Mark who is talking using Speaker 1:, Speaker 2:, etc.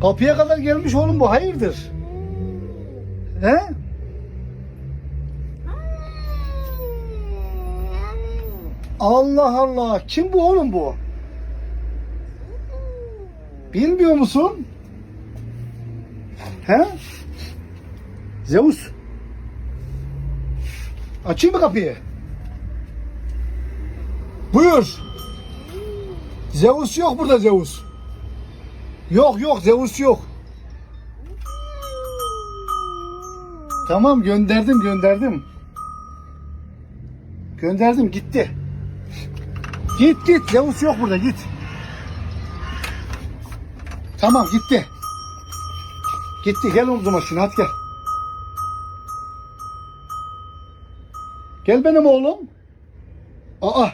Speaker 1: Kapıya kadar gelmiş oğlum bu hayırdır? He? Allah Allah. Kim bu oğlum bu? Bilmiyor musun? He? Zeus. Açayım mı kapıyı? Buyur. Zeus yok burada Zeus. Yok yok Zeus yok. Tamam gönderdim gönderdim. Gönderdim gitti. Git git Zeus yok burada git. Tamam gitti. Gitti gel omzuma şunu hadi gel. Gel benim oğlum. Aa